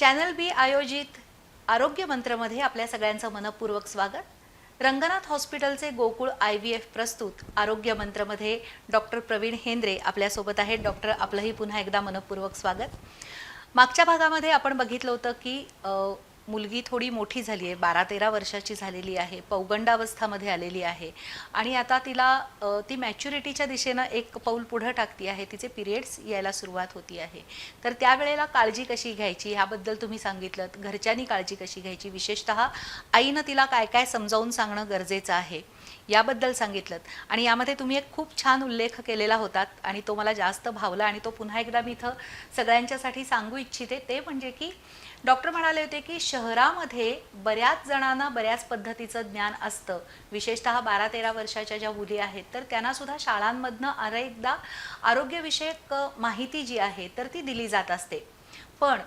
Channel बी आयोजित आरोग्य मंत्रमध्ये आपल्या सगळ्यांचं मनपूर्वक स्वागत. रंगनाथ हॉस्पिटलचे गोकुळ आय व्ही एफ प्रस्तुत आरोग्य मंत्रमध्ये डॉक्टर प्रवीण हेंद्रे आपल्यासोबत आहेत. डॉक्टर आपलंही पुन्हा एकदा मनपूर्वक स्वागत. मागच्या भागामध्ये आपण बघितलं होतं की मुलगी थोडी मोठी झाली आहे बारा तेरा वर्षाची झालेली आहे पौगंडावस्थामध्ये आलेली आहे. आणि आता तिला ती मॅच्युरिटीच्या दिशेनं एक पाऊल पुढं टाकती आहे तिचे पिरियड्स यायला सुरुवात होती आहे. तर त्यावेळेला काळजी कशी घ्यायची? ह्याबद्दल तुम्ही सांगितलं. घरच्यांनी काळजी कशी घ्यायची? विशेषतः आईनं तिला काय काय समजावून सांगणं गरजेचं आहे याबद्दल सांगितलं. आणि यामध्ये तुम्ही एक खूप छान उल्लेख केलेला होतात आणि तो मला जास्त भावला आणि तो पुन्हा एकदा मी इथं सगळ्यांच्यासाठी सांगू इच्छिते. ते म्हणजे की डॉक्टर म्हणाले होते की शहरामध्ये बऱ्याच जणांना बऱ्याच पद्धतीचं ज्ञान असतं. विशेषतः बारा तेरा वर्षाच्या ज्या मुली आहेत तर त्यांना सुद्धा शाळांमधनं अनेकदा आरोग्यविषयक माहिती जी आहे तर ती दिली जात असते. पण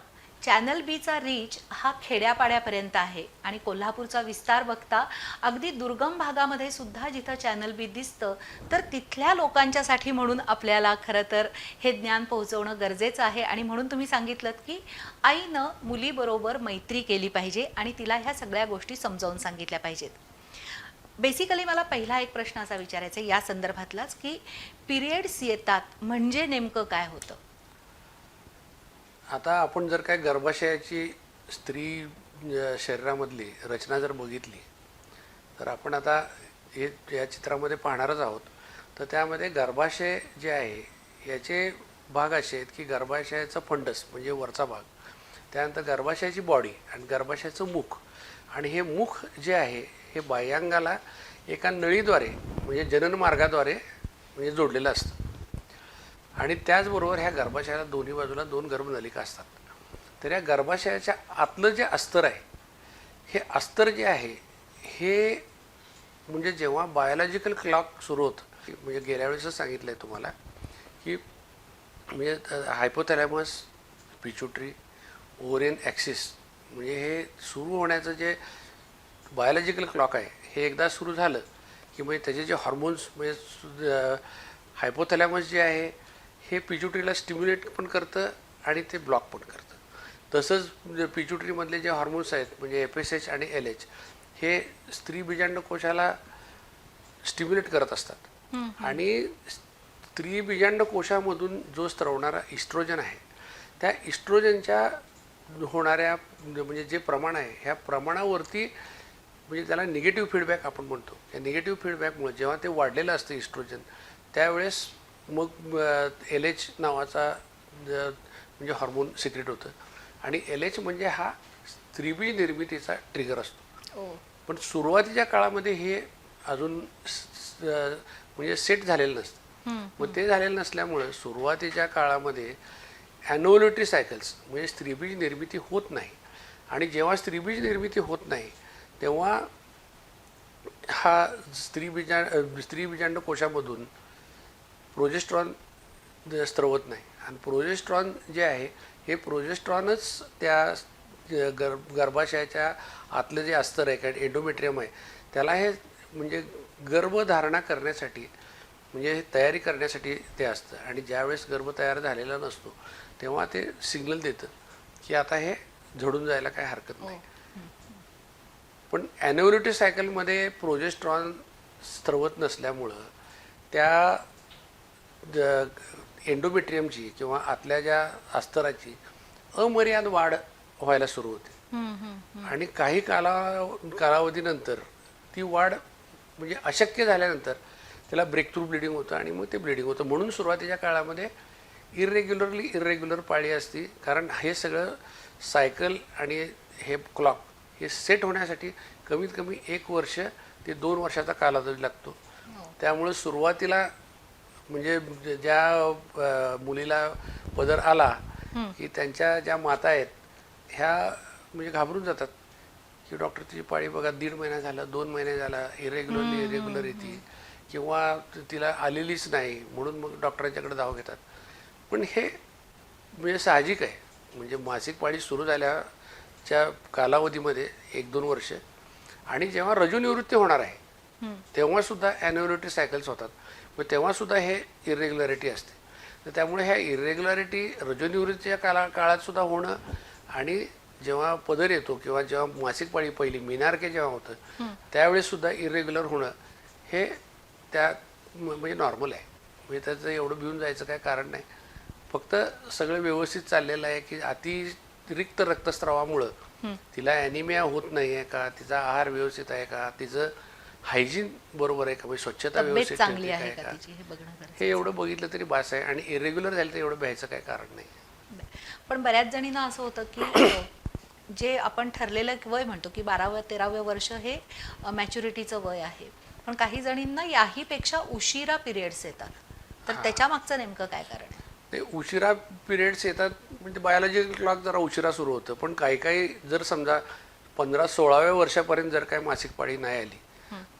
चॅनल बीचा रीच हा खेड्यापाड्यापर्यंत आहे. आणि कोल्हापूरचा विस्तार बघता अगदी दुर्गम भागामध्ये सुद्धा जिथं चॅनल बी दिसतं तर तिथल्या लोकांच्यासाठी म्हणून आपल्याला खरं तर हे ज्ञान पोहोचवणं गरजेचं आहे. आणि म्हणून तुम्ही सांगितलं की आईनं मुलीबरोबर मैत्री केली पाहिजे आणि तिला ह्या सगळ्या गोष्टी समजावून सांगितल्या पाहिजेत. बेसिकली मला पहिला एक प्रश्न असा विचारायचा आहे या संदर्भातलाच की पिरियड्स येतात म्हणजे नेमकं काय होतं? आता आपण जर काय गर्भाशयाची स्त्री शरीरामधली रचना जर बघितली तर आपण आता हे या चित्रामध्ये पाहणारच आहोत. तर त्यामध्ये गर्भाशय जे आहे याचे भाग असे आहेत की गर्भाशयाचा फंडस म्हणजे वरचा भाग. त्यानंतर गर्भाशयाची बॉडी आणि गर्भाशयाचं मुख. आणि हे मुख जे आहे हे बाह्यांगाला एका नळीद्वारे म्हणजे जननमार्गाद्वारे म्हणजे जोडलेलं असतं. आणि त्याचबरोबर ह्या गर्भाशयाला दोन्ही बाजूला दोन गर्भनलिका असतात. तर या गर्भाशयाच्या आतलं जे अस्तर आहे हे अस्तर जे आहे हे म्हणजे जेव्हा बायोलॉजिकल क्लॉक सुरू होतं म्हणजे गेल्या वेळेसच सांगितलं आहे तुम्हाला की म्हणजे हायपोथॅलॅमस पिच्युटरी ओरियन ॲक्सिस म्हणजे हे सुरू होण्याचं जे बायोलॉजिकल क्लॉक आहे हे एकदा सुरू झालं की म्हणजे त्याचे जे हॉर्मोन्स म्हणजे हायपोथॅलॅमस जे आहे हे पिच्युटरीला स्टिम्युलेट पण करतं आणि ते ब्लॉक पण करतं. तसंच म्हणजे पिच्युटरीमधले जे हॉर्मोन्स आहेत म्हणजे एफ एस एच आणि एल एच हे स्त्री बीजांड कोशाला स्टिम्युलेट करत असतात. आणि स्त्री बीजांड कोशामधून जो स्त्रवणारा इस्ट्रोजन आहे त्या इस्ट्रोजनच्या होणाऱ्या म्हणजे जे प्रमाण आहे ह्या प्रमाणावरती म्हणजे त्याला निगेटिव्ह फीडबॅक आपण म्हणतो. या निगेटिव्ह फीडबॅकमुळे जेव्हा ते वाढलेलं असतं इस्ट्रोजन त्यावेळेस मग एल एच नावाचा म्हणजे हॉर्मोन सिक्रेट होतं. आणि एल एच म्हणजे हा स्त्रीबीज निर्मितीचा ट्रिगर असतो. पण सुरुवातीच्या काळामध्ये हे अजून म्हणजे सेट झालेलं नसतं. मग ते झालेलं नसल्यामुळं सुरुवातीच्या काळामध्ये ॲनोव्हलेटरी सायकल्स म्हणजे स्त्रीबीज निर्मिती होत नाही. आणि जेव्हा स्त्रीबीज निर्मिती होत नाही तेव्हा हा स्त्री बीजा स्त्री बीजांड कोशामधून प्रोजेस्ट्रॉन स्त्रवत नाही. आणि प्रोजेस्ट्रॉन जे आहे हे प्रोजेस्ट्रॉनच त्या ग- गर गर्भाशयाच्या आतलं जे अस्तर आहे कारण एंडोमेट्रियम आहे त्याला हे म्हणजे गर्भधारणा करण्यासाठी म्हणजे तयारी करण्यासाठी ते असतं. आणि ज्यावेळेस गर्भ तयार झालेला नसतो तेव्हा ते सिग्नल देतं की आता हे झडून जायला काही हरकत नाही. पण ॲनोव्हलिटी सायकलमध्ये प्रोजेस्ट्रॉन स्त्रवत नसल्यामुळं त्या एंडोमेट्रियमची किंवा आतल्या ज्या अस्तराची अमर्याद वाढ व्हायला सुरू होते. आणि काही काला कालावधीनंतर ती वाढ म्हणजे अशक्य झाल्यानंतर त्याला ब्रेक थ्रू ब्लिडिंग होतं आणि मग ते ब्लिडिंग होतं. म्हणून सुरुवातीच्या काळामध्ये इरेग्युलरली इरेग्युलर पाळी असती. कारण हे सगळं सायकल आणि हे क्लॉक हे सेट होण्यासाठी कमीत कमी एक वर्ष ते दोन वर्षाचा कालावधी लागतो. त्यामुळे सुरुवातीला म्हणजे ज्या मुलीला पदर आला की त्यांच्या ज्या माता आहेत ह्या म्हणजे घाबरून जातात. की डॉक्टर तिची पाळी बघा दीड महिना झाला दोन महिने झाला इरेग्युलरली इरेग्युलर येते. किंवा तिला आलेलीच नाही म्हणून मग डॉक्टरांच्याकडे धाव घेतात. पण हे म्हणजे साहजिक आहे. म्हणजे मासिक पाळी सुरू झाल्याच्या कालावधीमध्ये एक दोन वर्ष आणि जेव्हा रजुनिवृत्ती होणार आहे तेव्हा सुद्धा ॲन्युअलिटी सायकल्स होतात. मग तेव्हा सुद्धा हे इरेग्युलरिटी असते. तर त्यामुळे ह्या इरेग्युलॅरिटी रजोनिवृत्तीच्या काळा काळात सुद्धा होणं आणि जेव्हा पदर येतो किंवा जेव्हा मासिक पाळी पहिली मिनारके जेव्हा होतं त्यावेळेस सुद्धा इरेग्युलर होणं हे त्या म्हणजे नॉर्मल आहे. म्हणजे त्याचं एवढं भिवून जायचं काय कारण नाही. फक्त सगळं व्यवस्थित चाललेलं आहे की अतिरिक्त रक्तस्रावामुळं तिला ॲनिमिया होत नाही आहे का? तिचा आहार व्यवस्थित आहे का? तिचं हायजीन बरोबर आहे का? म्हणजे स्वच्छता व्यवस्थित चांगली आहे का तिची? हे बघणं हे एवढं बघितलं तरी बास आहे आणि इरेग्युलर झालं तर एवढं भ्यायचं काय कारण नाही. पण बऱ्याच जणींना असं होतं की जे आपण ठरलेलं वय म्हणतो की बाराव्या तेराव्या वर्ष हे मॅच्युरिटीचं वय आहे. पण काही जणींना याहीपेक्षा उशिरा पिरियड्स येतात. तर त्याच्या मागचं नेमकं काय कारण आहे? ते उशिरा पिरियड्स येतात म्हणजे बायोलॉजिकल क्लॉक जरा उशिरा सुरू होतं. पण काही काही जर समजा पंधरा सोळाव्या वर्षापर्यंत जर काय मासिक पाळी नाही आली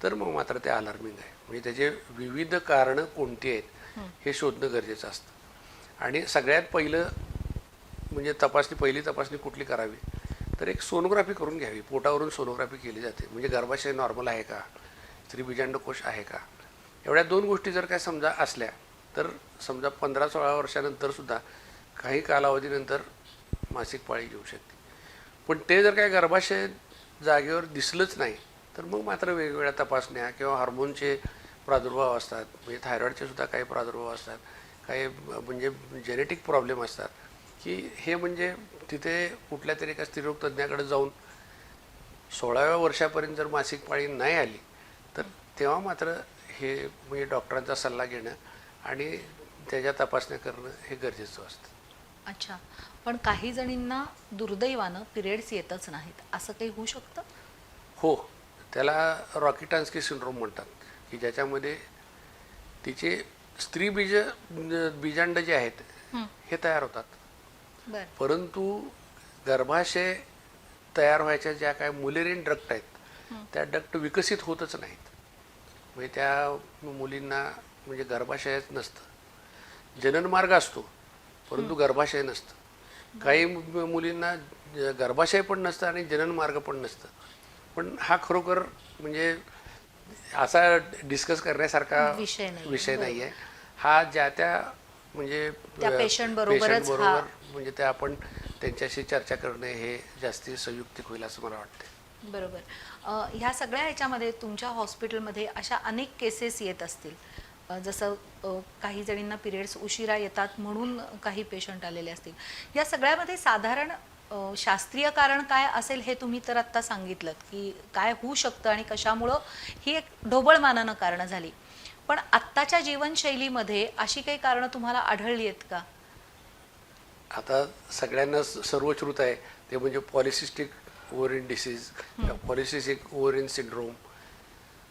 तर मग मात्र ते अलार्मिंग आहे. म्हणजे त्याचे विविध कारणं कोणती आहेत हे शोधणं गरजेचं असतं. आणि सगळ्यात पहिलं म्हणजे तपासणी पहिली तपासणी कुठली करावी? तर एक सोनोग्राफी करून घ्यावी. पोटावरून सोनोग्राफी केली जाते. म्हणजे गर्भाशय नॉर्मल आहे का? स्त्रीबीजांडकोश आहे का? एवढ्या दोन गोष्टी जर काय समजा असल्या तर समजा पंधरा सोळा वर्षानंतर सुद्धा काही कालावधीनंतर मासिक पाळी येऊ शकते. पण ते जर काय गर्भाशय जागेवर दिसलंच नाही तर मग मात्र वेगवेगळ्या तपासण्या किंवा हार्मोनचे प्रादुर्भाव असतात. म्हणजे थायरॉईडचे सुद्धा काही प्रादुर्भाव असतात. काही म्हणजे जेनेटिक प्रॉब्लेम असतात. की हे म्हणजे तिथे कुठल्या तरी एका स्त्रीरोग तज्ज्ञाकडे जाऊन सोळाव्या वर्षापर्यंत जर मासिक पाळी नाही आली तर तेव्हा मात्र हे म्हणजे डॉक्टरांचा सल्ला घेणं आणि त्याच्या तपासण्या करणं हे गरजेचं असतं. अच्छा. पण काही जणींना दुर्दैवानं पिरियड्स येतच नाहीत. असं काही होऊ शकतं? हो. त्याला रॉकिटान्स्की सिंड्रोम म्हणतात की ज्याच्यामध्ये तिचे स्त्री बीज बीजांड जे आहेत हे. तयार होतात. परंतु गर्भाशय तयार व्हायच्या ज्या काय मुलेरिन डक्ट आहेत त्या डक्ट विकसित होतच नाहीत. म्हणजे त्या मुलींना म्हणजे गर्भाशयच नसतं. जननमार्ग असतो परंतु गर्भाशय नसतं. काही मुलींना गर्भाशय पण नसतं आणि जननमार्ग पण नसतं. पण हा खरोखर म्हणजे असा डिस्कस करण्यासारका विषय. विषय नाही आहे हा ज्या त्या म्हणजे हा- बरोबर म्हणजे ते आपण त्यांच्याशी चर्चा करणे हे जास्ती संयुक्तिक होईल असं मला वाटते बरोबर. ह्या सगळ्या ह्याच्यामध्ये तुमच्या हॉस्पिटलमध्ये अशा अनेक केसेस येत असतील. जसं काही जणींना पिरियड्स उशिरा येतात म्हणून काही पेशंट आलेले असतील. या सगळ्यामध्ये साधारण शास्त्रीय कारण काय असेल हे तुम्ही तर आत्ता सांगितलं की काय होऊ शकतं आणि कशामुळं ही एक ढोबळमानानं कारणं झाली. पण आत्ताच्या जीवनशैलीमध्ये अशी काही कारणं तुम्हाला आढळली आहेत का? आता सगळ्यांना सर्वश्रुत आहे ते म्हणजे polycystic ovarian disease polycystic ovarian syndrome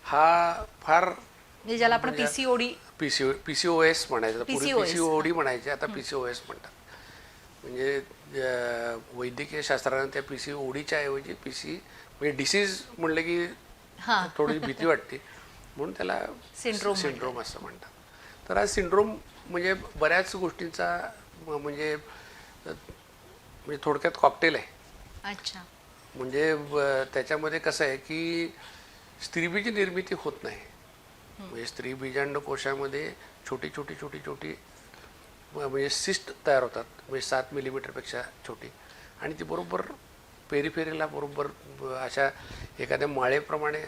हा फार म्हणजे ज्याला आपण म्हणजे- पीसीओडी पीसी पीसीओएस म्हणायचं पूर्वी पीसीओडी म्हणायचे आता पीसीओएस म्हणतात. म्हणजे वैद्यकीय शास्त्रानं त्या पीसीओडीच्या ऐवजी पीसी म्हणजे डिसीज म्हणलं की हां. थोडी भीती वाटते. म्हणून त्याला Syndrome सिंड्रोम असं म्हणतात. तर हा सिंड्रोम म्हणजे बऱ्याच गोष्टींचा म्हणजे म्हणजे थोडक्यात कॉकटेल आहे. अच्छा. म्हणजे त्याच्यामध्ये कसं आहे की स्त्रीबीज निर्मिती होत नाही. म्हणजे स्त्री बीजांड कोशामध्ये छोटी छोटी छोटी छोटी म्हणजे सिस्ट तयार होतात म्हणजे सात मिलीमीटरपेक्षा छोटी. आणि ती बरोबर पेरीफेरीला बरोबर अशा एखाद्या माळेप्रमाणे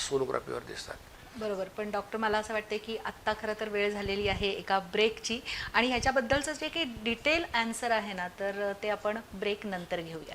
सोनोग्राफीवर दिसतात. बरोबर. पण डॉक्टर मला असं वाटतं की आत्ता खरं तर वेळ झालेली आहे एका ब्रेकची आणि ह्याच्याबद्दलचं जे काही डिटेल आन्सर आहे ना तर ते आपण ब्रेक नंतर घेऊया.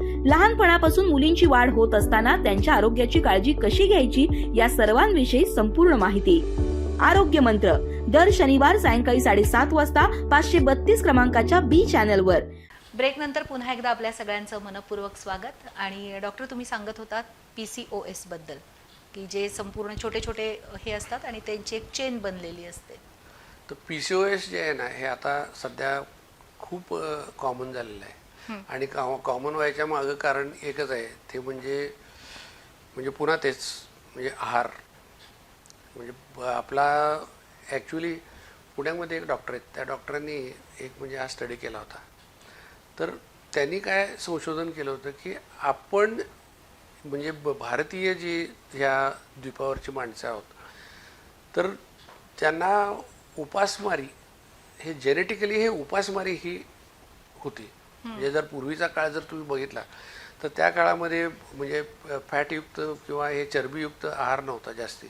लहानपणापासून मुलींची वाढ होत असताना त्यांच्या आरोग्याची काळजी कशी घ्यायची या सर्वांविषयी संपूर्ण माहिती. आरोग्य मंत्र दर शनिवार सायंकाळी साडेसात वाजता पाचशे बत्तीस क्रमांकाच्या बी चॅनलवर. ब्रेक नंतर पुन्हा एकदा आपल्या सगळ्यांचं मनपूर्वक स्वागत. आणि डॉक्टर तुम्ही सांगत होतात पी सी ओ एसबद्दल की जे संपूर्ण छोटे छोटे हे असतात आणि त्यांची एक चेन बनलेली असते. तर पी सी ओ एस जे आहे ना हे आता सध्या खूप कॉमन झालेलं आहे. आणि कॉमन व्हायच्या मागं कारण एकच आहे. ते म्हणजे म्हणजे पुन्हा तेच म्हणजे आहार. म्हणजे आपला ॲक्च्युली पुण्यामध्ये एक डॉक्टर आहेत. त्या डॉक्टरांनी एक म्हणजे हा स्टडी केला होता. तर त्यांनी काय संशोधन केलं होतं की आपण म्हणजे भारतीय जी ह्या द्वीपावरची माणसं आहोत तर त्यांना उपासमारी हे जेनेटिकली हे उपासमारी ही होती. म्हणजे जर पूर्वीचा काळ जर तुम्ही बघितला तर त्या काळामध्ये म्हणजे फॅटयुक्त किंवा हे चरबीयुक्त आहार नव्हता जास्ती.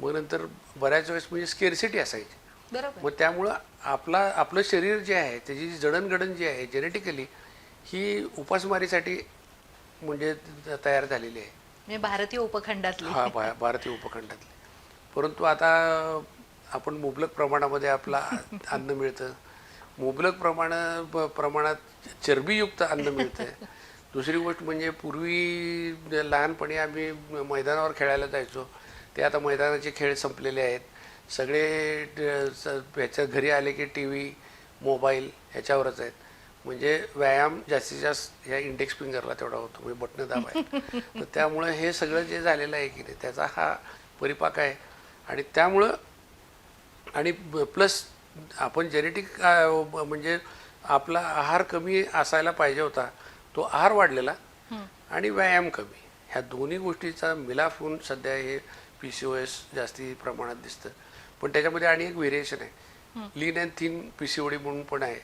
मग नंतर बऱ्याच वेळेस म्हणजे स्केर्सिटी असायची. मग त्यामुळं आपला आपलं शरीर जे आहे त्याची जी जडणघडण जी आहे जेनेटिकली ही उपासमारीसाठी म्हणजे तयार झालेली आहे. म्हणजे भारतीय उपखंडातली. हा भारतीय उपखंडातले. परंतु आता आपण मुबलक प्रमाणामध्ये आपला अन्न मिळतं. मुबलक प्रमाण प्रमाणात चरबीयुक्त अन्न मिळतं दुसरी गोष्ट म्हणजे पूर्वी लहानपणी आम्ही मैदानावर खेळायला जायचो. ते आता मैदानाचे खेळ संपलेले आहेत. सगळे ह्याच्या घरी आले की टी व्ही मोबाईल ह्याच्यावरच आहेत. म्हणजे व्यायाम जास्तीत जास्त ह्या इंडेक्स फिंगरला तेवढा होतो. म्हणजे बटणं दाबाय तर त्यामुळं हे सगळं जे झालेलं आहे की नाही त्याचा हा परिपाक आहे. आणि त्यामुळं आणि प्लस आपण जेनेटिक म्हणजे आपला आहार कमी असायला पाहिजे होता तो आहार वाढलेला आणि व्यायाम कमी. ह्या दोन्ही गोष्टीचा मिलाफ होऊन सध्या हे पी सी ओ एस जास्ती प्रमाणात दिसतं. पण त्याच्यामध्ये आणि एक व्हेरिएशन आहे. Lean and thin P C O D म्हणून पण आहे.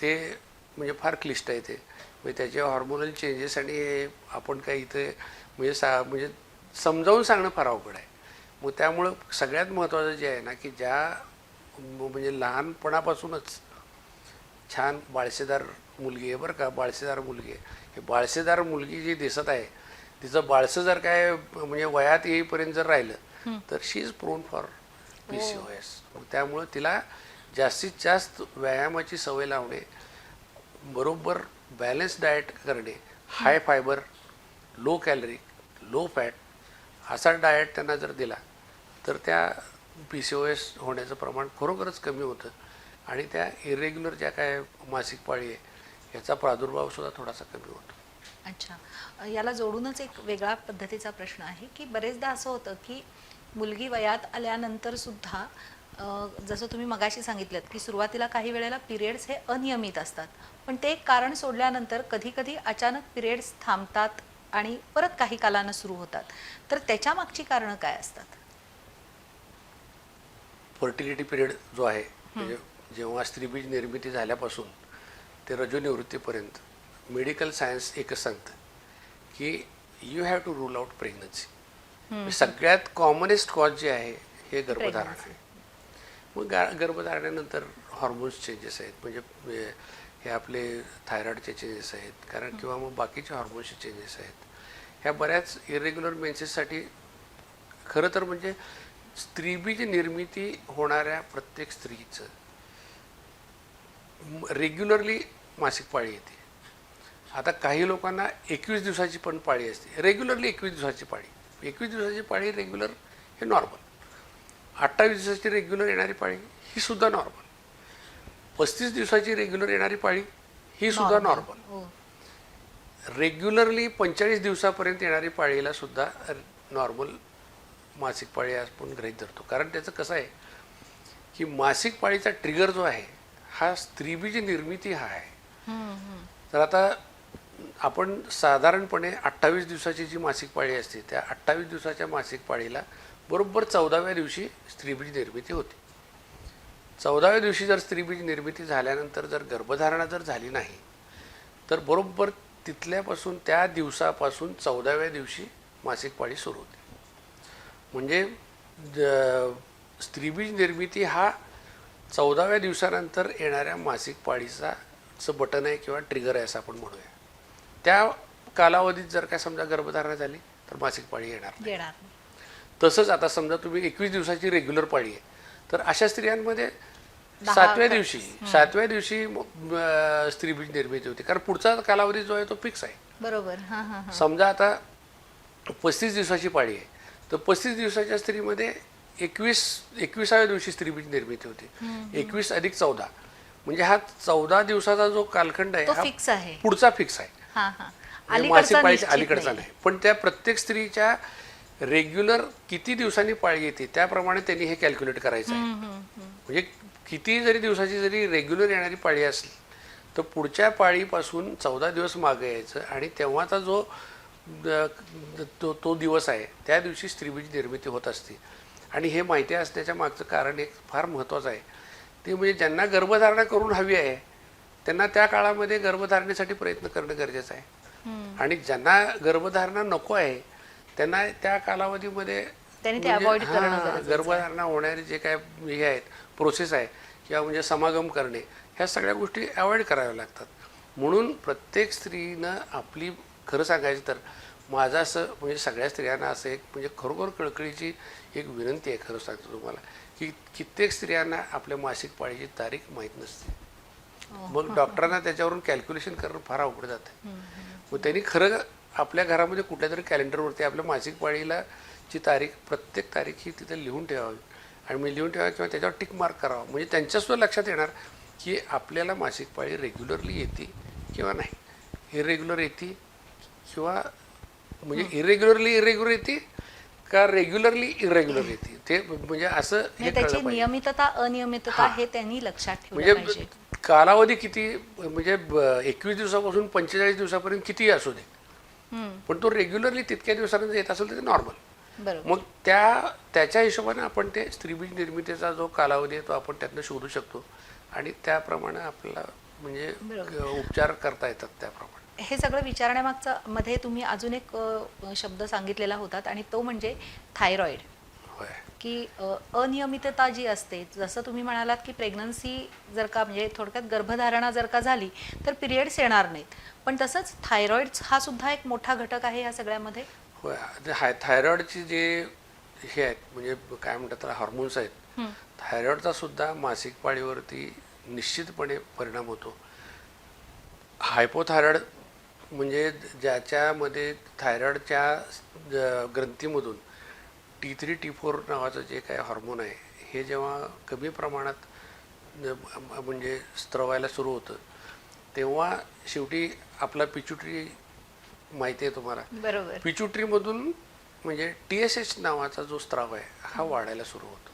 ते म्हणजे फार क्लिष्ट आहे ते. म्हणजे त्याचे हॉर्मोनल चेंजेस आणि आपण काही इथे म्हणजे सा म्हणजे समजावून सांगणं फार अवघड आहे. मग त्यामुळं सगळ्यात महत्त्वाचं जे आहे ना की ज्या म्हणजे लहानपणापासूनच छान बाळशेदार मुलगी आहे बरं का बाळशेदार मुलगी आहे. हे बाळशेदार मुलगी जी दिसत आहे तिचं बाळसं जर काय म्हणजे वयात येईपर्यंत जर राहिलं तर she is prone for P C O S. त्यामुळं तिला जास्तीत जास्त व्यायामाची सवय लावणे बरोबर बॅलन्स डाएट करणे high fibre low calorie low fat असा डाएट त्यांना जर दिला तर त्या पी सी ओ एस होण्याचं प्रमाण खरोखरच कमी होतं. आणि त्या इरेग्युलर ज्या काय मासिक पाळी आहे याचा प्रादुर्भाव सुद्धा थोडासा कमी होतो. अच्छा. याला जोडूनच एक वेगळा पद्धतीचा प्रश्न आहे की बरेचदा असं होतं की मुलगी वयात आल्यानंतर सुद्धा जसं तुम्ही मगाशी सांगितलं की सुरुवातीला काही वेळेला पिरियड्स हे अनियमित असतात. पण ते एक कारण सोडल्यानंतर कधी कधी अचानक पिरियड्स थांबतात आणि परत काही कालानं सुरू होतात. तर त्याच्या मागची कारणं काय असतात? फर्टिलिटी पिरियड जो आहे म्हणजे जेव्हा स्त्रीबीज निर्मिती झाल्यापासून ते रजोनिवृत्तीपर्यंत मेडिकल सायन्स एकच सांगतं की you have to rule out pregnancy सगळ्यात कॉमनेस्ट कॉज जे आहे हे गर्भधारण. आहे मग गा गर्भधारणानंतर हॉर्मोन्स चेंजेस आहेत. म्हणजे हे- हे आपले थायरॉइडचे चेंजेस आहेत. कारण किंवा मग बाकीचे हॉर्मोन्सचे चेंजेस आहेत. ह्या बऱ्याच इरेग्युलर मेन्सेससाठी खरं तर म्हणजे स्त्रीबीज निर्मिती होणाऱ्या प्रत्येक स्त्रीचं रेग्युलरली मासिक पाळी येते. आता काही लोकांना एकवीस दिवसाची पण पाळी असते. रेग्युलरली एकवीस दिवसाची पाळी. एकवीस दिवसाची पाळी रेग्युलर हे नॉर्मल अठ्ठावीस दिवसाची रेग्युलर येणारी पाळी ही सुद्धा नॉर्मल पस्तीस दिवसाची रेग्युलर येणारी पाळी ही सुद्धा नॉर्मल हो. रेग्युलरली पंचेचाळीस दिवसापर्यंत येणारी पाळीला सुद्धा नॉर्मल मासिक पाळी आपण गृहीत धरतो. कारण त्याचं कसं आहे की मासिक पाळीचा ट्रिगर जो आहे हा स्त्रीबीज निर्मिती हा आहे. तर आता आपण साधारणपणे अठ्ठावीस दिवसाची जी मासिक पाळी असते त्या अठ्ठावीस दिवसाच्या मासिक पाळीला बरोबर चौदाव्या दिवशी स्त्रीबीज निर्मिती होते. चौदाव्या दिवशी जर स्त्रीबीज निर्मिती झाल्यानंतर जर गर्भधारणा जर झाली नाही तर बरोबर तिथल्यापासून त्या दिवसापासून चौदाव्या दिवशी मासिक पाळी सुरू होते. म्हणजे स्त्रीबीज निर्मिती हा चौदाव्या दिवसानंतर येणाऱ्या मासिक पाळीचा बटन आहे किंवा ट्रिगर आहे असं आपण म्हणूया. त्या कालावधीत जर काय समजा गर्भधारणा झाली तर मासिक पाळी येणार नाही. येणार नाही. तसंच आता समजा तुम्ही एकवीस दिवसाची रेग्युलर पाळी आहे तर अशा स्त्रियांमध्ये सातव्या दिवशी सातव्या दिवशी स्त्रीबीज निर्मिती होते. कारण पुढचा कालावधी जो आहे तो फिक्स आहे. बरोबर. समजा आता पस्तीस दिवसाची पाळी आहे. तर पस्तीस दिवसाच्या स्त्रीमध्ये एकवीस एकविसाव्या दिवशी स्त्रीबीज निर्मिती होते. एकवीस अधिक चौदा. म्हणजे हा चौदा दिवसाचा जो कालखंड आहे हा पुढचा फिक्स आहे. हा हा. म्हणजे मासिक पाळीच्या निश्चित अलीकडचा नाही. पण त्या प्रत्येक स्त्रीच्या रेग्युलर किती दिवसांनी पाळी येते त्याप्रमाणे त्यांनी हे कॅल्क्युलेट करायचं आहे. म्हणजे किती जरी दिवसाची जरी रेग्युलर येणारी पाळी असली तर पुढच्या पाळीपासून चौदा दिवस मागे यायचं आणि तेव्हाचा जो तो तो दिवस आहे. त्या दिवशी स्त्रीबीज निर्मिती होत असते. आणि हे माहिती असण्याच्या मागचं कारण एक फार महत्त्वाचं आहे. ते म्हणजे ज्यांना गर्भधारणा करून हवी आहे त्यांना त्या काळामध्ये गर्भधारणेसाठी प्रयत्न करणं गरजेचं आहे. आणि ज्यांना गर्भधारणा नको आहे त्यांना त्या कालावधीमध्ये म्हणजे-. गर्भधारणा होणारे जे काय हे आहेत प्रोसेस आहे किंवा म्हणजे समागम करणे ह्या सगळ्या गोष्टी अवॉइड कराव्या लागतात. म्हणून प्रत्येक स्त्रीनं आपली खरं सांगायचं तर माझं असं म्हणजे सगळ्या स्त्रियांना असं एक म्हणजे खरोखर कळकळीची एक विनंती आहे खरं सांगतो तुम्हाला की कित्येक स्त्रियांना आपल्या मासिक पाळीची तारीख माहीत नसते. हो. मग डॉक्टरांना त्याच्यावरून कॅल्क्युलेशन करणं फार अवघड जातं. मग त्यांनी खरं आपल्या घरामध्ये कुठल्या तरी कॅलेंडरवरती आपल्या मासिक पाळीला ची तारीख प्रत्येक तारीख ही तिथे लिहून ठेवावी. आणि मी लिहून ठेवावी किंवा त्याच्यावर टिक मार्क करावा. म्हणजे त्यांच्यासुद्धा लक्षात येणार की आपल्याला मासिक पाळी रेग्युलरली येते किंवा नाही. इरेग्युलर येते किंवा म्हणजे इरेग्युलरली इरेग्युलर येते का रेग्युलरली इरेग्युलर येते ते म्हणजे असं हे त्याची कळलं पाहिजे. नियमितता अनियमितता हे. त्यांनी लक्षात ठेवलं म्हणजे पाहिजे. कालावधी किती म्हणजे एकवीस दिवसापासून पंचेचाळीस दिवसापर्यंत कितीही असू दे हम्म, पण तो रेग्युलरली तितक्या दिवसानंतर येत असेल तर ते नॉर्मल बरोबर. मग त्या त्याच्या हिशोबाने आपण ते स्त्रीबीज निर्मितीचा जो कालावधी आहे तो आपण त्यातनं शोधू शकतो. आणि त्याप्रमाणे आपल्याला म्हणजे. अ, उपचार करता येतात त्याप्रमाणे. हे सगळं विचारण्यामागचा मध्ये तुम्ही अजून एक शब्द सांगितलेला होतात आणि तो म्हणजे थायरॉइड. होय. की अनियमितता जी असते जसं तुम्ही म्हणालात की प्रेग्नन्सी जर का म्हणजे थोडक्यात गर्भधारणा जर का झाली तर पिरियड्स येणार नाहीत. पण तसंच थायरॉइड हा सुद्धा एक मोठा घटक आहे या सगळ्यामध्ये? होय. हाय थायरॉइडचे जे हे आहेत म्हणजे काय म्हणतात त्याला हार्मोन्स आहेत हम्म, थायरॉइडचा सुद्धा मासिक पाळीवरती निश्चितपणे परिणाम होतो. हायपोथायरॉइड म्हणजे ज्याच्यामध्ये थायरॉइडच्या ज- ग्रंथीमधून टी थ्री टी फोर नावाचं जे काय हॉर्मोन आहे हे जेव्हा कमी प्रमाणात म्हणजे स्त्रवायला सुरू होतं तेव्हा शेवटी आपला पिच्युटरी माहिती आहे तुम्हाला बरोबर पिच्युटरीमधून म्हणजे टी एस एच नावाचा जो स्त्राव आहे हा वाढायला सुरू होतो.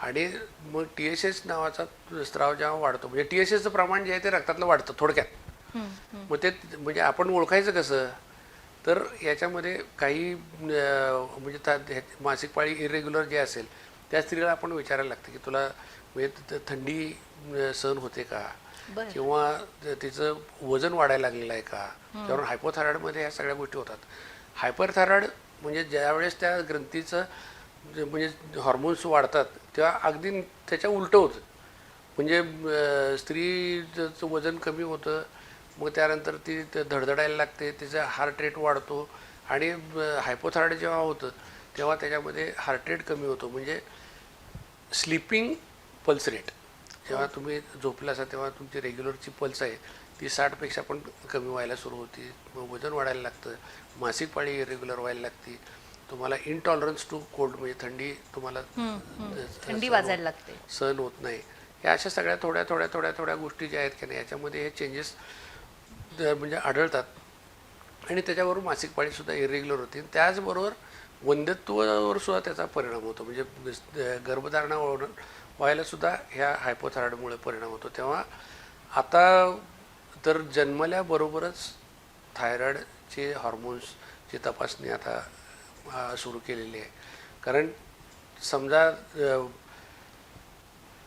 आणि मग टी एस एच नावाचा स्त्राव जेव्हा वाढतो म्हणजे टी एस एचचं प्रमाण जे आहे ते रक्तातलं वाढतं थोडक्यात. मग ते म्हणजे आपण ओळखायचं कसं? तर याच्यामध्ये काही म्हणजे मासिक पाळी इरेग्युलर जे असेल त्या स्त्रीला आपण विचारायला लागतं की तुला म्हणजे थंडी सहन होते का. किंवा तिचं वजन वाढायला लागलेलं आहे का? त्यावर हायपोथायरॉइडमध्ये ह्या सगळ्या गोष्टी होतात. हायपरथायरॉइड म्हणजे ज्यावेळेस त्या ग्रंथीचं म्हणजे हॉर्मोन्स वाढतात तेव्हा अगदी त्याच्या उलटं होतं. म्हणजे स्त्रीचं वजन कमी होतं मग त्यानंतर ती धडधडायला लागते तिचा हार्ट रेट वाढतो आणि हायपोथायरॉइड जेव्हा होतं तेव्हा त्याच्यामध्ये हार्ट रेट कमी होतो. म्हणजे स्लिपिंग पल्स रेट जेव्हा तुम्ही झोपला असा तेव्हा तुमची रेग्युलरची पल्स आहे ती साठपेक्षा पण कमी व्हायला सुरू होती. मग वजन वाढायला लागतं मासिक पाळी इरेग्युलर व्हायला लागते. तुम्हाला इनटॉलरन्स टू कोल्ड म्हणजे थंडी तुम्हाला थंडी वाजायला लागते. सहन होत नाही. ह्या अशा सगळ्या थोड्या थोड्या थोड्या थोड्या गोष्टी ज्या आहेत की नाही याच्यामध्ये हे चेंजेस म्हणजे आढळतात. आणि त्याच्याबरोबर मासिक पाळीसुद्धा इरेग्युलर होते. आणि त्याचबरोबर वंध्यत्वावर सुद्धा त्याचा परिणाम होतो. म्हणजे गर्भधारणा होणं व्हायला सुद्धा ह्या हायपोथायरॉइडमुळे परिणाम होतो. तेव्हा आता तर जन्मल्याबरोबरच थायरॉइडचे हॉर्मोन्सची तपासणी आता सुरू केलेली आहे. कारण समजा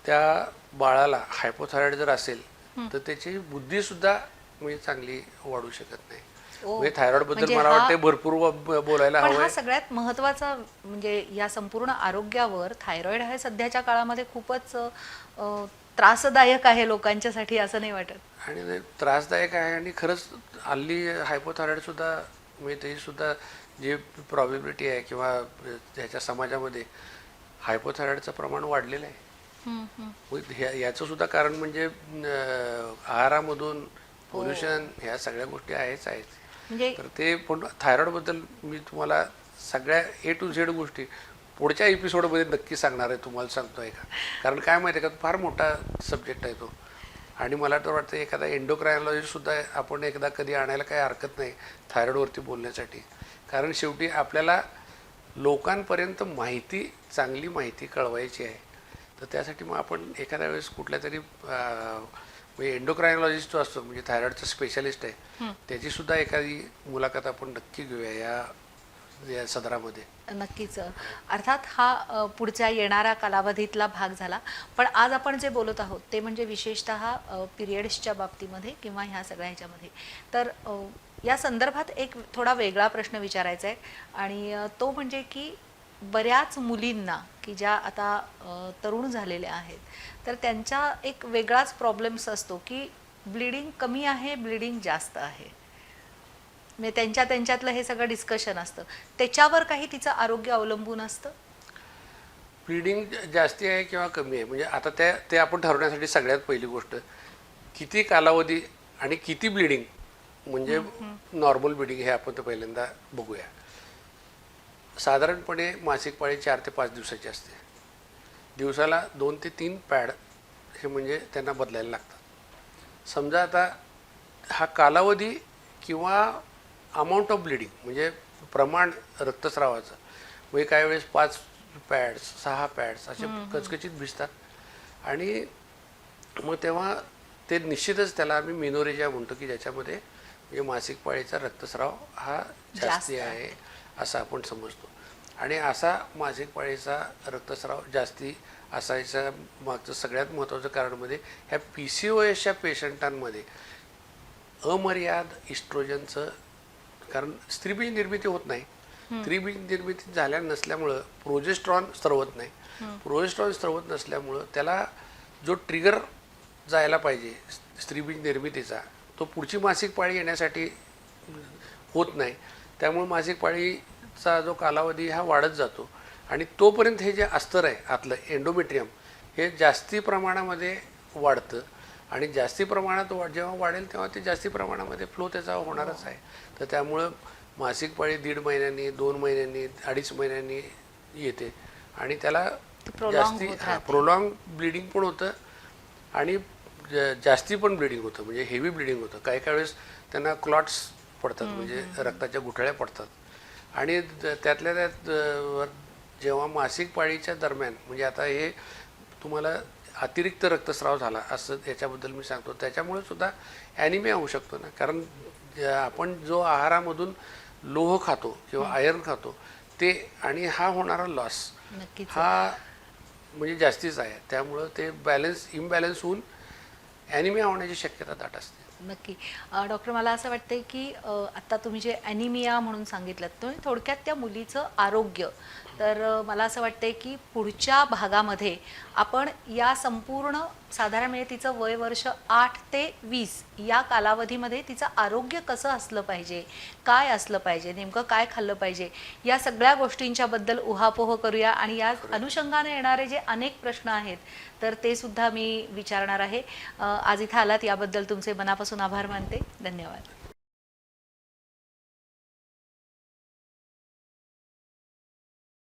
त्या बाळाला हायपोथायरॉइड जर असेल तर त्याची बुद्धीसुद्धा म्हणजे चांगली वाढू शकत नाही. म्हणजे थायरॉइडबद्दल म्हणजे मला वाटते भरपूर बोलायला हवं हा सगळ्यात महत्त्वाचा म्हणजे या संपूर्ण आरोग्यावर थायरॉइड हे सध्याच्या काळामध्ये खूपच त्रासदायक आहे लोकांच्यासाठी असं नाही वाटत? आणि त्रासदायक आहे आणि खरंच हल्ली हायपोथायरॉइड सुद्धा म्हणजे ते सुद्धा जी प्रॉबिलिटी आहे किंवा ह्याच्या समाजामध्ये हायपोथायरॉइडचं प्रमाण वाढलेलं आहे. याचं सुद्धा कारण म्हणजे आहारामधून पोल्युशन ह्या सगळ्या गोष्टी आहेच आहेत म्हणजे तर ते पण थायरॉइडबद्दल मी तुम्हाला सगळ्या ए टू झेड गोष्टी पुढच्या एपिसोडमध्ये नक्की सांगणार आहे तुम्हाला सांगतोय का? कारण काय माहिती आहे का फार मोठा सब्जेक्ट आहे तो. आणि मला तर वाटतं एखादा endocrinologist सुद्धा आपण एकदा कधी आणायला काही हरकत नाही थायरॉइडवरती बोलण्यासाठी. कारण शेवटी आपल्याला लोकांपर्यंत माहिती चांगली माहिती कळवायची आहे. तर त्यासाठी मग आपण एखाद्या वेळेस कुठल्या तरी म्हणजे एंडोक्रायनॉलॉजिस्ट जो असतो म्हणजे थायरॉइडचा स्पेशालिस्ट आहे त्याची सुद्धा एखादी मुलाखत आपण नक्की घेऊया या या सदरामध्ये. नक्कीच. अर्थात हा पुढच्या येणाऱ्या कालावधीतला भाग झाला. पण आज आपण जे बोलत आहोत ते म्हणजे विशेषतः पिरियड्सच्या बाबतीमध्ये किंवा ह्या सगळ्या ह्याच्यामध्ये. तर या संदर्भात एक थोडा वेगळा प्रश्न विचारायचा आहे. आणि तो म्हणजे की बऱ्याच मुलींना की ज्या आता तरुण झालेल्या आहेत तर त्यांचा एक वेगळाच प्रॉब्लेम्स असतो की ब्लिडिंग कमी आहे ब्लिडिंग जास्त आहे. म्हणजे त्यांच्या त्यांच्यातलं हे सगळं डिस्कशन असतं. त्याच्यावर काही तिचं आरोग्य अवलंबून असतं? ब्लिडिंग जास्ती आहे किंवा कमी आहे? म्हणजे आता त्या ते आपण ठरवण्यासाठी सगळ्यात पहिली गोष्ट किती कालावधी आणि किती ब्लिडिंग म्हणजे नॉर्मल ब्लिडिंग हे आपण तर पहिल्यांदा बघूया. साधारणपणे मासिक पाळी चार ते पाच दिवसाची असते. दिवसाला दोन ते तीन पॅड हे म्हणजे त्यांना बदलायला लागतात. समजा आता हा कालावधी किंवा अमाऊंट ऑफ ब्लिडिंग म्हणजे प्रमाण रक्तस्रावाचं. म्हणजे काही वेळेस पाच पॅड्स सहा पॅड्स असे कचकचित भिजतात. आणि मग तेव्हा ते निश्चितच त्याला आम्ही मिनोरेजिया म्हणतो की ज्याच्यामध्ये म्हणजे मासिक पाळीचा रक्तस्राव हा जास्त जास्ती आहे. असं आपण समजतो. आणि असा मासिक पाळीचा रक्तस्राव जास्ती असायचं मागचं सगळ्यात महत्त्वाचं कारण म्हणजे ह्या पी सी ओ एसच्या पेशंटांमध्ये अमर्याद इस्ट्रोजनचं कारण स्त्रीबीज निर्मिती होत नाही. स्त्रीबीज निर्मिती झाल्या नसल्यामुळं प्रोजेस्ट्रॉन स्त्रवत नाही. प्रोजेस्ट्रॉन स्त्रवत नसल्यामुळं त्याला जो ट्रिगर जायला पाहिजे स्त्रीबीज निर्मितीचा तो पुढची मासिक पाळी येण्यासाठी होत नाही. त्यामुळे मासिक पाळीचा जो कालावधी हा वाढत जातो. आणि तोपर्यंत हे जे अस्तर आहे आतलं एंडोमेट्रियम हे जास्ती प्रमाणामध्ये वाढतं. आणि जास्ती प्रमाणात वा जेव्हा वाढेल तेव्हा ते जास्ती प्रमाणामध्ये फ्लो त्याचा होणारच आहे. तर त्यामुळं मासिक पाळी दीड महिन्यांनी दोन महिन्यांनी अडीच महिन्यांनी येते. आणि त्याला जास्ती हा. प्रोलॉंग ब्लिडिंग पण होतं आणि जास्ती पण ब्लिडिंग होतं. म्हणजे हेवी ब्लिडिंग होतं. काही काही वेळेस त्यांना क्लॉट्स पडतात म्हणजे रक्ताच्या गुठळ्या पडतात. आणि त्यातल्या त्यात जेव्हा मासिक पाळीच्या दरम्यान म्हणजे आता हे तुम्हाला अतिरिक्त रक्तस्राव झाला असं याच्याबद्दल मी सांगतो. त्याच्यामुळे सुद्धा ॲनिमिया होऊ शकतो ना. कारण ज- आपण जो आहारामधून लोह खातो किंवा आयर्न खातो ते आणि हा होणारा लॉस हा म्हणजे जास्तीच आहे. त्यामुळं ते बॅलन्स इम्बॅलन्स होऊन ॲनिमिया होण्याची शक्यता दाट असते. नक्की. डॉक्टर मला असं वाटतंय की आता तुम्ही जे ॲनिमिया म्हणून सांगितलं तुम्ही थोडक्यात त्या मुलीचं आरोग्य तर मला असं वाटतंय की पुढच्या भागामध्ये आपण या संपूर्ण साधारण म्हणजे तिचं वय वर्ष आठ ते वीस या कालावधीमध्ये तिचं आरोग्य कसं असलं पाहिजे काय असलं पाहिजे नेमकं काय खाल्लं पाहिजे या सगळ्या गोष्टींच्याबद्दल उहापोह करूया. आणि या अनुषंगाने येणारे जे अनेक प्रश्न आहेत तर ते सुद्धा मी विचारणार आहे. आज इथं आलात याबद्दल तुमचे मनापासून आभार मानते. धन्यवाद.